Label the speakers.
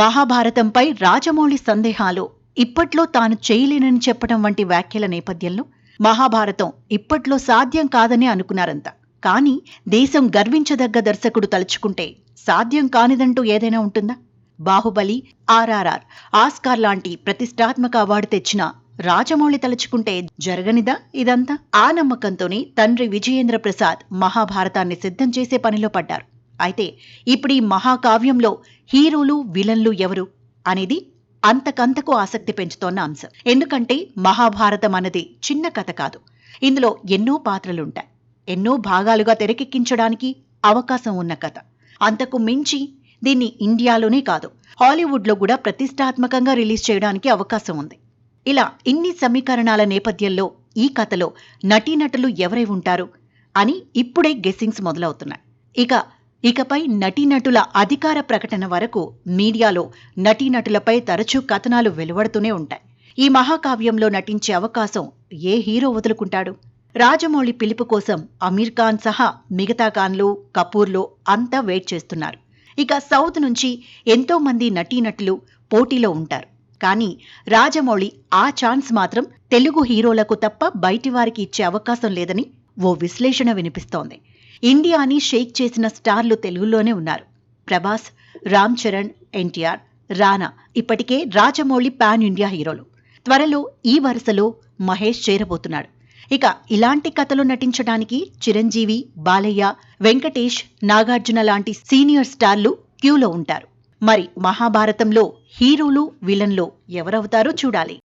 Speaker 1: మహాభారతంపై రాజమౌళి సందేహాలు ఇప్పట్లో తాను చేయలేనని చెప్పడం వంటి వ్యాఖ్యల నేపథ్యంలో మహాభారతం ఇప్పట్లో సాధ్యం కాదని అనుకున్నారంతా కానీ దేశం గర్వించదగ్గ దర్శకుడు తలుచుకుంటే సాధ్యం కానిదంటూ ఏదైనా ఉంటుందా? బాహుబలి ఆర్ఆర్ఆర్ ఆస్కార్ లాంటి ప్రతిష్టాత్మక అవార్డు తెచ్చిన రాజమౌళి తలుచుకుంటే జరగనిదా ఇదంతా? ఆ నమ్మకంతోనే తండ్రి విజయేంద్ర ప్రసాద్ మహాభారతాన్ని సిద్ధం చేసే పనిలో పడ్డారు. అయితే ఇప్పుడు ఈ మహాకావ్యంలో హీరోలు విలన్లు ఎవరు అనేది అంతకంతకు ఆసక్తి పెంచుతోన్న అంశం. ఎందుకంటే మహాభారతం అన్నది చిన్న కథ కాదు. ఇందులో ఎన్నో పాత్రలుంటాయి. ఎన్నో భాగాలుగా తెరకెక్కించడానికి అవకాశం ఉన్న కథ. అంతకు మించి దీన్ని ఇండియాలోనే కాదు హాలీవుడ్లో కూడా ప్రతిష్టాత్మకంగా రిలీజ్ చేయడానికి అవకాశం ఉంది. ఇలా ఇన్ని సమీకరణాల నేపథ్యంలో ఈ కథలో నటీనటులు ఎవరై ఉంటారు అని ఇప్పుడే గెస్సింగ్స్ మొదలవుతున్నాయి. ఇక ఇకపై నటీనటుల అధికార ప్రకటన వరకు మీడియాలో నటీనటులపై తరచూ కథనాలు వెలువడుతూనే ఉంటాయి. ఈ మహాకావ్యంలో నటించే అవకాశం ఏ హీరో వదులుకుంటాడు? రాజమౌళి పిలుపు కోసం అమీర్ ఖాన్ సహా మిగతా ఖాన్లు కపూర్లు అంతా వెయిట్ చేస్తున్నారు. ఇక సౌత్ నుంచి ఎంతో మంది నటీనటులు పోటీలో ఉంటారు. కానీ రాజమౌళి ఆ ఛాన్స్ మాత్రం తెలుగు హీరోలకు తప్ప బయటి వారికి ఇచ్చే అవకాశం లేదని ఓ విశ్లేషణ వినిపిస్తోంది. ఇండియాని షేక్ చేసిన స్టార్లు తెలుగులోనే ఉన్నారు. ప్రభాస్ రామ్ చరణ్ ఎన్టీఆర్ రానా ఇప్పటికే రాజమౌళి పాన్ ఇండియా హీరోలు. త్వరలో ఈ వరుసలో మహేష్ చేరబోతున్నాడు. ఇక ఇలాంటి కథలు నటించడానికి చిరంజీవి బాలయ్య వెంకటేష్ నాగార్జున లాంటి సీనియర్ స్టార్లు క్యూలో ఉంటారు. మరి మహాభారతంలో హీరోలు విలన్లో ఎవరవుతారో చూడాలి.